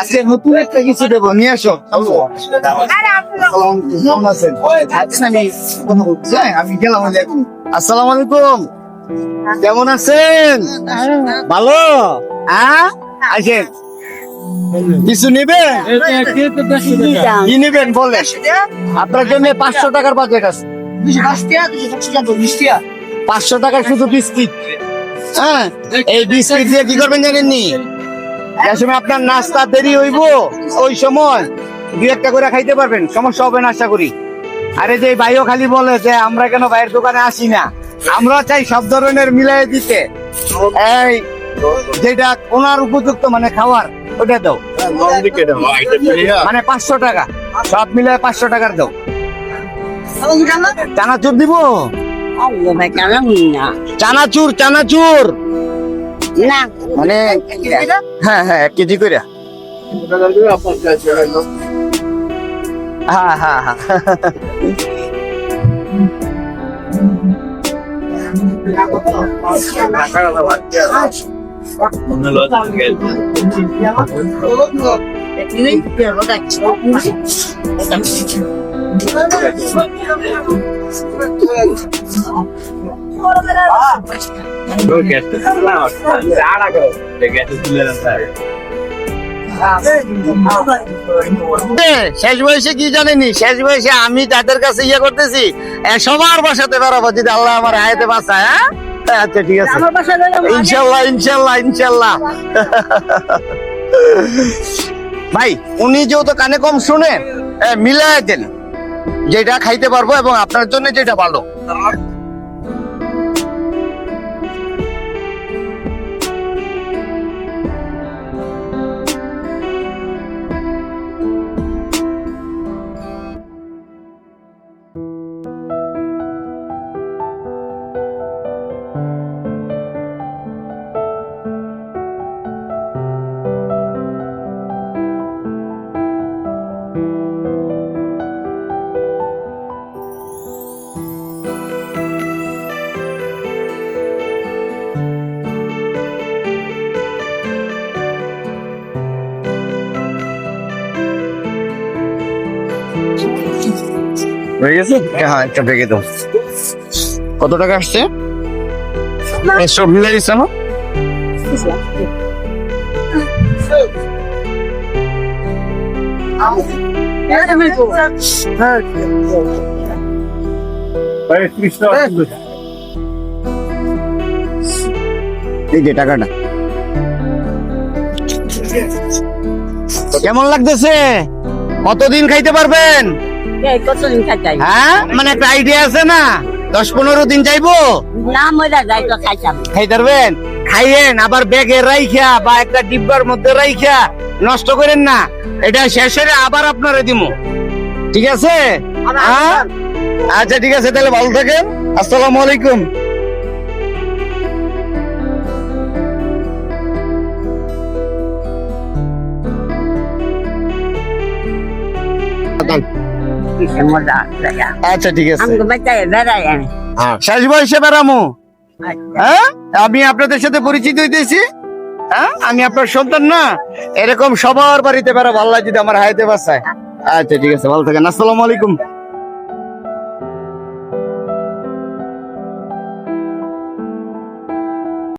আজকে নতুন একটা কিছু দেবো নিয়ে আসো? আচ্ছা, আমি গেলাম। আসসালামু আলাইকুম। কেমন আছেন? ভালো? হ্যাঁ? আসেন। কিছু নেবেন? কি নেবেন বলেন। আপনার জন্য পাঁচশো টাকার বাজেট আছে। পাঁচশো টাকার শুধু বিস্কিট। হ্যাঁ? এই বিস্কিট দিয়ে কি করবেন জানেননি? যে সময় আপনার নাস্তা দেরি হইব ওই সময় দুই একটা করে খাইতে পারবেন সমস্যা হবে না আশা করি। আরে যে ভাইও খালি বলে যে আমরা কেন ভাইয়ের দোকানে আসি না? আমরা চাই সব ধরনের মিলাই দিতে। এই যেটা ওনার উপযুক্ত মানে খাওয়ার ওটা দাও। মানে পাঁচশো টাকা সব মিলাই পাঁচশো টাকার দাও। চানাচুর দিব? চানাচুর চানাচুর! না। মানে হ্যাঁ হ্যাঁ এক কেজি করে হ্যাঁ হ্যাঁ হ্যাঁ। শেষ বয়সে কি জানেনি? শেষ বয়সে আমি যাদের কাছে ইয়ে করতেছি। সবার বাসাতে বেড়াবো যদি আল্লাহ আমার হায়াতে বাঁচায় হ্যাঁ? আচ্ছা ঠিক আছে। ইনশাল্লাহ ইনশাল্লাহ ইনশাল্লাহ। ভাই উনি যেহেতু কানে কম শুনে মিলাই দেন। যেটা খাইতে পারব এবং আপনার জন্য যেটা ভালো। হয়ে গেছে? হ্যাঁ একটা ভেঙে দাও কত টাকা আসছে? সব মিলাই দিচ্ছে না? এই যে টাকাটা কেমন লাগতেছে? কতদিন খাইতে পারবেন? কতদিন হ্যাঁ? মানে একটা আইডিয়া আছে না? দশ পনেরো দিন যাইবো? না মজা যাই তো খাইতাম। খাইতে পারবেন? খাইয়েন আবার ব্যাগে রাইখা বা একটা ডিব্বার মধ্যে রাইখা নষ্ট করেন না। এটা শেষ হলে আবার আপনারে দিমু। ঠিক আছে? হ্যাঁ? আচ্ছা। ঠিক আছে তাহলে ভালো থাকেন। আসসালামু আলাইকুম। আচ্ছা ঠিক আছে। শেষ বয়সে বেড়ামু। হ্যাঁ? আমি আপনাদের সাথে পরিচিত হইতেছি। হ্যাঁ? আমি আপনার সন্তান না। এরকম সবার বাড়িতে বেড়া ভাল্লা যদি আমার হাইতে বাসায়। আচ্ছা ঠিক আছে, ভালো থাকেন। আসসালামু আলাইকুম।